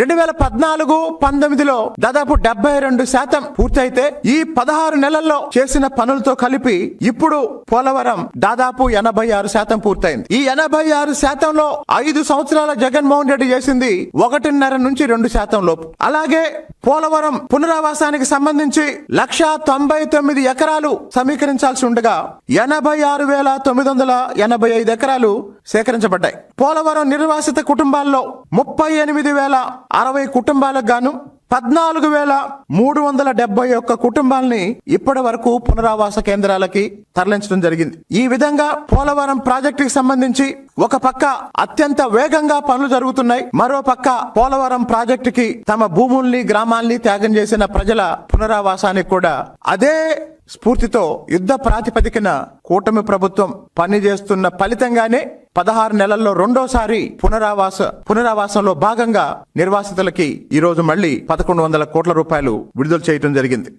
రెండు వేల పద్నాలుగు పంతొమ్మిదిలో దాదాపు డెబ్బై రెండు శాతం పూర్తయితే ఈ పదహారు నెలల్లో చేసిన పనులతో కలిపి ఇప్పుడు పోలవరం దాదాపు ఎనభై ఆరు శాతం పూర్తయింది. ఈ ఎనభై ఆరు శాతంలో ఐదు సంవత్సరాల జగన్మోహన్ రెడ్డి చేసింది ఒకటిన్నర నుంచి రెండు శాతం లోపు. అలాగే పోలవరం పునరావాసానికి సంబంధించి లక్ష తొంభై తొమ్మిది ఎకరాలు సమీకరించాల్సి ఉండగా ఎనభై ఆరు వేల తొమ్మిది వందల ఎనభై ఐదు ఎకరాలు సేకరించబడ్డాయి. పోలవరం నిర్వాసిత కుటుంబాల్లో ముప్పై ఎనిమిది వేల అరవై కుటుంబాలకు గాను పద్నాలుగు వేల మూడు వందల డెబ్బై ఒక్క కుటుంబాల్ని ఇప్పటి వరకు పునరావాస కేంద్రాలకి తరలించడం జరిగింది. ఈ విధంగా పోలవరం ప్రాజెక్టుకి సంబంధించి ఒక పక్క అత్యంత వేగంగా పనులు జరుగుతున్నాయి మరో పక్క పోలవరం ప్రాజెక్టుకి తమ భూముల్ని గ్రామాల్ని త్యాగం చేసిన ప్రజల పునరావాసానికి కూడా అదే స్ఫూర్తితో యుద్ధ ప్రాతిపదికన కూటమి ప్రభుత్వం పనిచేస్తున్న ఫలితంగానే పదహారు నెలల్లో రెండోసారి పునరావాస పునరావాసంలో భాగంగా నిర్వాసితులకి ఈ రోజు మళ్ళీ పదకొండు వందల కోట్ల రూపాయలు విడుదల చేయడం జరిగింది.